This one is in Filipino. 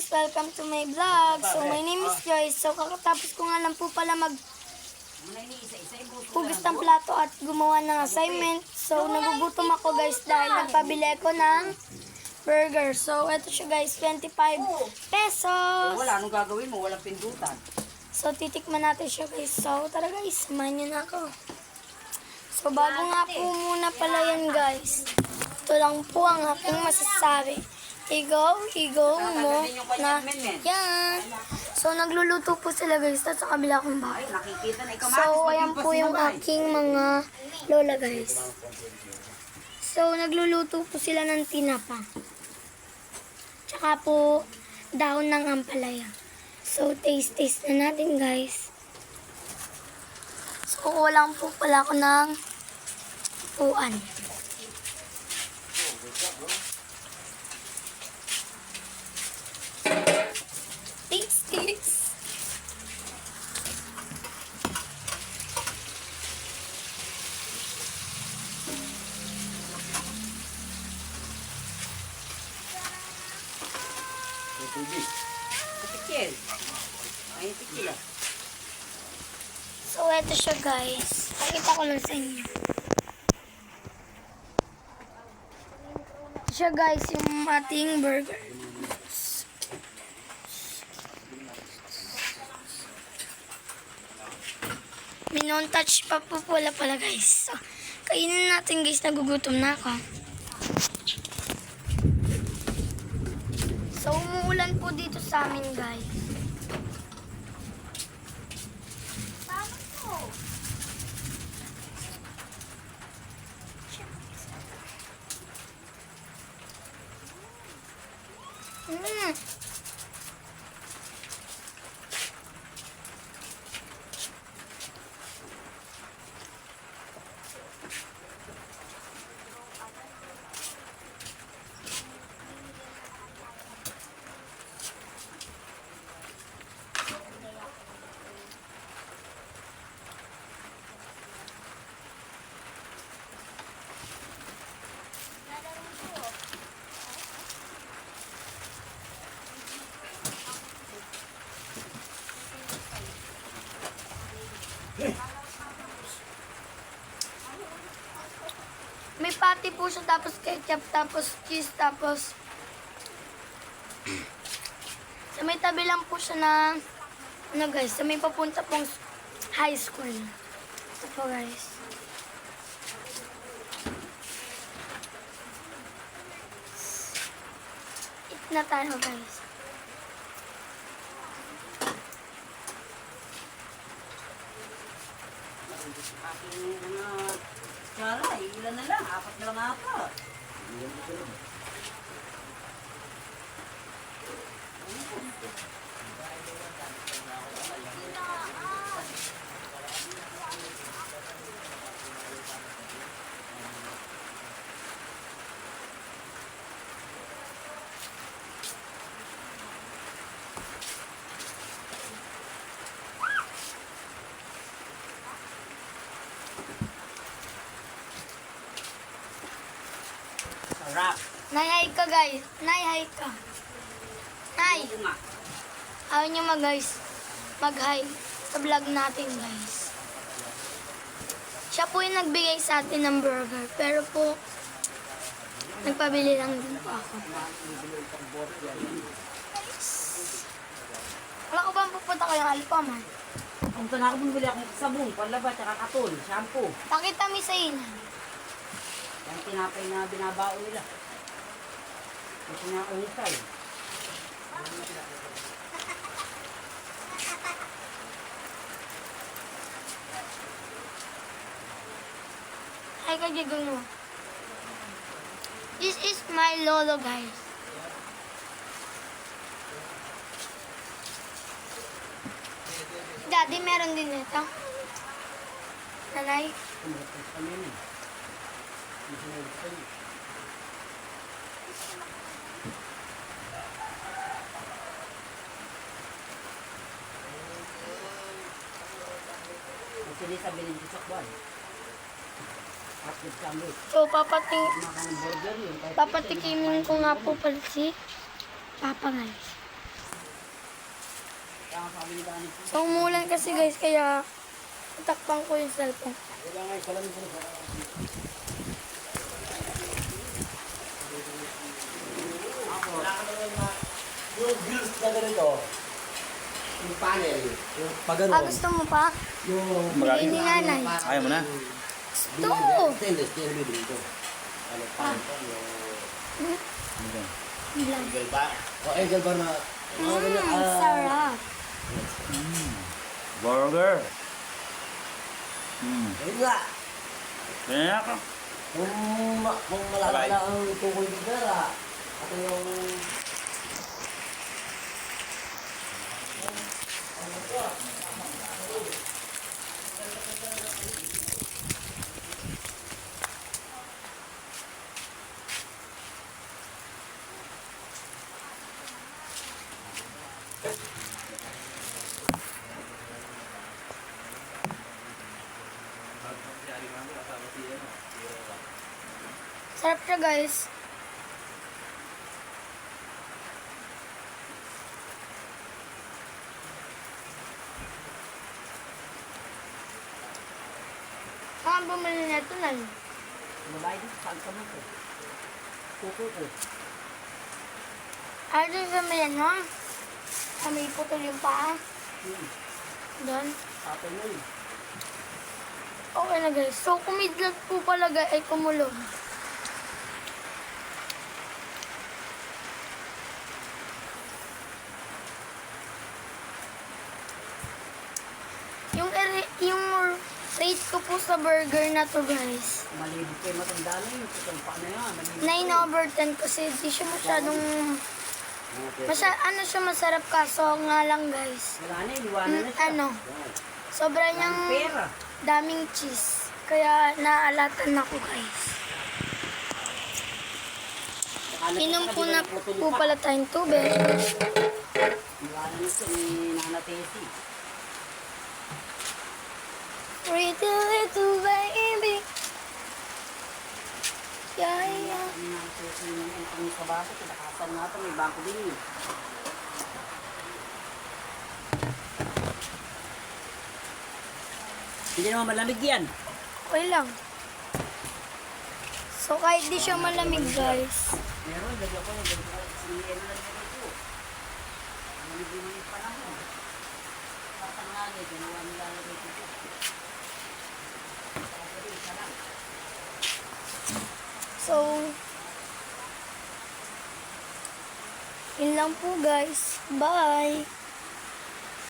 guys! Welcome to my vlog. So, my name is Joyce. So, kakatapos ko nga lang po pala mag hugas ng plato at gumawa ng assignment. So, nagugutom ako guys dahil nagpabili ako ng burger. So, ito siya guys, 25 pesos. Wala, anong gagawin mo? Walang pindutan. So, titikman natin siya guys. So, tara guys, samahan niyo na ako. So, bago nga po muna pala yan guys. Ito lang po ang aking masasabi. Igo, igo mo na yan. So, nagluluto po sila guys. Tapos sa kabila kong bahay. So, ayan po yung aking mga lola guys. So, nagluluto po sila ng tinapa. Tsaka po, dahon ng ampalaya. So, taste-taste na natin guys. So, kukuha lang po pala ako ng upuan. Tikil. Ay, tikil ah. So, eto siya guys. Pakita ko lang sa inyo. Ito siya guys, yung ating burger. Minon touch pa po pala pala guys. So, kainin natin guys, nagugutom na ako. So, umuulan po dito sa amin guys. Patty po tapos ketchup, tapos cheese, tapos... sa may tabi lang po siya na... Ano guys, sa may papunta pong high school. Ito po guys. Eat na tayo guys. Aking mga tsara, eh, ilan na lang? Apat na lang ata. Sarap. Nay, hi ka guys. Nay, hi ka. Nay, ayaw nyo mag guys. Mag-hi sa vlog natin guys. Siya po yung nagbigay sa atin ng burger. Pero po, nagpabili lang din po ako. Wala ko ba pupunta ko yung Alpaman? Punta na ako bumili akong sabon, panlaba, tsaka katon, shampoo. Pakita mi sa inyo. Yung tinapay na binabao nila. Ito na ungkay. Hi ka, Jigong mo. This is my lolo guys. Daddy, meron din ito. Nanay, Kami na. Di sabi ng Jisakwan. Hotdog sandwich. so burger yun. Kahit papatikimin ko nga po pala si Papa guys. Kaya nga sabi ni Dani. So, umulan kasi guys, kaya tatakpan ko yung cellphone. Yung grills na ganito, yung panel, yung pag Ah, gusto mo pa? yung Bigay ni nanay. Ayaw mo na? Gusto! stainless, stainless bibili ito. Ano pa ito, yung Bilang. eagle bar. O eagle bar na, Mmm, ah, sarap. Burger. Hmm. ayun nga. Kaya ako. Kung, kung malala ang tukoy ni Vera, at yung Sarap siya guys. Saan bumili na yun? Mabayad dito. Saan ka mo ko? Kuko ko. Ay, doon sa may ano? Sa may putol yung paa. Hmm. Doon. Tatay mo yun. Okay na guys. So, kumidlat po pala guys, ay kumulog. Yung, ere- yung rate ko po sa burger na to guys. Malibig kayo matanda na yun. Kung paano yan. Malibig. 9 over 10 kasi di siya masyadong... Masya, ano siya masarap kaso nga lang guys. Wala na, iliwanan Mm, na siya. ano, sobra Ang niyang pera. daming cheese. Kaya naalatan ako guys. Inom po na po pa. pala tayong tubig. Iwanan na siya ni Nana Tessie. Pretty little baby. Yeah, yeah. Ang sa baso. Kinakasan natin. May bangko din yun. Hindi naman malamig yan. Okay lang. So kahit di siya malamig guys. Meron, lagyan ko yung lagyan ko. Siniyan na lang ko. Malamig din yung panahon. Patang lagi, ginawa nila lagay ko. Isa lang. So, yun lang po guys. Bye!